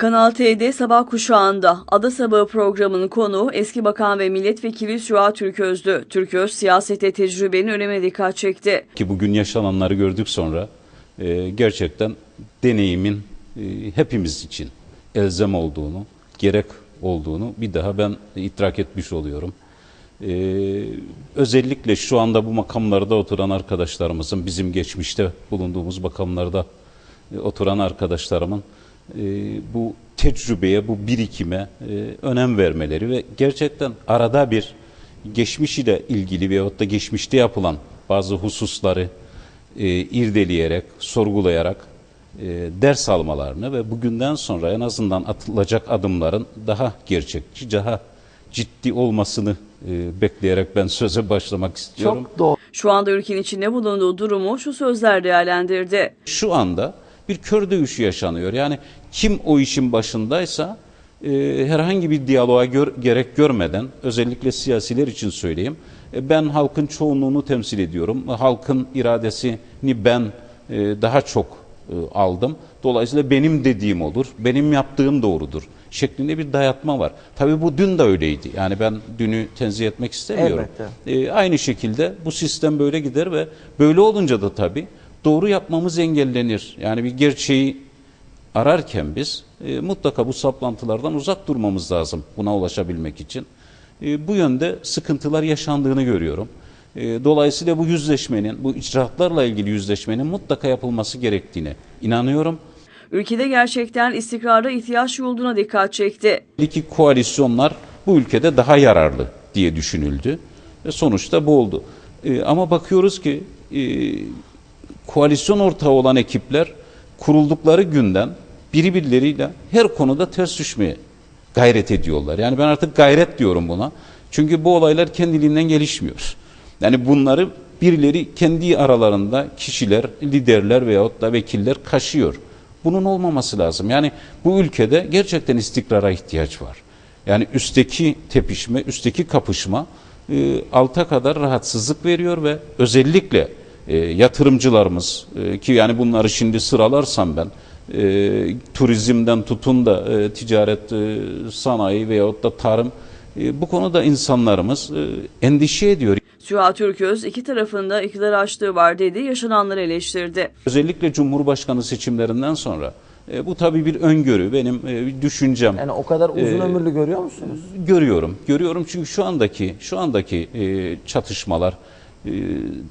Kanal T'de sabah kuşağında Ada Sabahı programının konuğu eski bakan ve milletvekili Süha Türközdü. Türköz siyasete tecrübenin önemine dikkat çekti. Ki bugün yaşananları gördük sonra e, gerçekten deneyimin e, hepimiz için elzem olduğunu, gerek olduğunu bir daha ben idrak etmiş oluyorum. E, özellikle şu anda bu makamlarda oturan arkadaşlarımızın, bizim geçmişte bulunduğumuz makamlarda e, oturan arkadaşlarımın bu tecrübeye, bu birikime e, önem vermeleri ve gerçekten arada bir geçmiş ile ilgili veyahut da geçmişte yapılan bazı hususları e, irdeleyerek, sorgulayarak e, ders almalarını ve bugünden sonra en azından atılacak adımların daha gerçekçi, daha ciddi olmasını e, bekleyerek ben söze başlamak istiyorum. Çok doğru. Şu anda ülkenin içinde bulunduğu durumu şu sözler değerlendirdi. Şu anda bir kör dövüşü yaşanıyor. Yani kim o işin başındaysa e, herhangi bir diyaloğa gör- gerek görmeden özellikle siyasiler için söyleyeyim. e, ben halkın çoğunluğunu temsil ediyorum. Halkın iradesini ben e, daha çok e, aldım. Dolayısıyla benim dediğim olur, benim yaptığım doğrudur şeklinde bir dayatma var. Tabii bu dün de öyleydi. Yani ben dünü tenzih etmek istemiyorum. Elbette. E, aynı şekilde bu sistem böyle gider ve böyle olunca da tabii doğru yapmamız engellenir. Yani bir gerçeği ararken biz e, mutlaka bu saplantılardan uzak durmamız lazım buna ulaşabilmek için. E, bu yönde sıkıntılar yaşandığını görüyorum. E, dolayısıyla bu yüzleşmenin, bu icraatlarla ilgili yüzleşmenin mutlaka yapılması gerektiğine inanıyorum. Ülkede gerçekten istikrara ihtiyaç olduğuna dikkat çekti. İki koalisyonlar bu ülkede daha yararlı diye düşünüldü. Ve sonuçta bu oldu. E, ama bakıyoruz ki e, koalisyon ortağı olan ekipler kuruldukları günden birbirleriyle her konuda ters düşmeye gayret ediyorlar. Yani ben artık gayret diyorum buna. Çünkü bu olaylar kendiliğinden gelişmiyor. Yani bunları birileri kendi aralarında kişiler, liderler veyahut da vekiller kaşıyor. Bunun olmaması lazım. Yani bu ülkede gerçekten istikrara ihtiyaç var. Yani üstteki tepişme, üstteki kapışma e, alta kadar rahatsızlık veriyor ve özellikle e, yatırımcılarımız e, ki yani bunları şimdi sıralarsam ben e, turizmden tutun da e, ticaret, e, sanayi veyahut da tarım e, bu konuda insanlarımız e, endişe ediyor. Süha Türköz iki tarafında iktidar açtığı var dedi, yaşananları eleştirdi. Özellikle Cumhurbaşkanı seçimlerinden sonra e, bu tabii bir öngörü, benim e, bir düşüncem. Yani o kadar uzun Ee, ömürlü görüyor musunuz? Görüyorum, görüyorum çünkü şu andaki şu andaki e, çatışmalar e,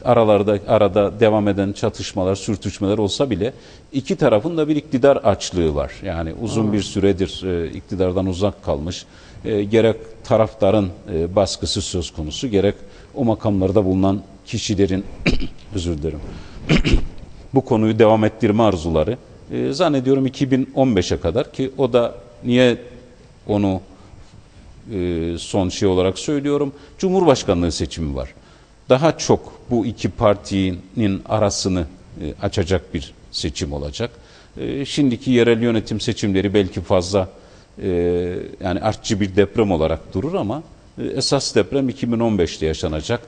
aralarda arada devam eden çatışmalar, sürtüşmeler olsa bile iki tarafın da bir iktidar açlığı var. Yani uzun bir süredir e, iktidardan uzak kalmış. E, gerek taraftarın e, baskısı söz konusu, gerek o makamlarda bulunan kişilerin özür dilerim. bu konuyu devam ettirme arzuları e, zannediyorum 2015'e kadar ki o da niye onu e, son şey olarak söylüyorum. Cumhurbaşkanlığı seçimi var. Daha çok bu iki partinin arasını e, açacak bir seçim olacak. E, şimdiki yerel yönetim seçimleri belki fazla e, yani artçı bir deprem olarak durur ama esas deprem 2015'te yaşanacak.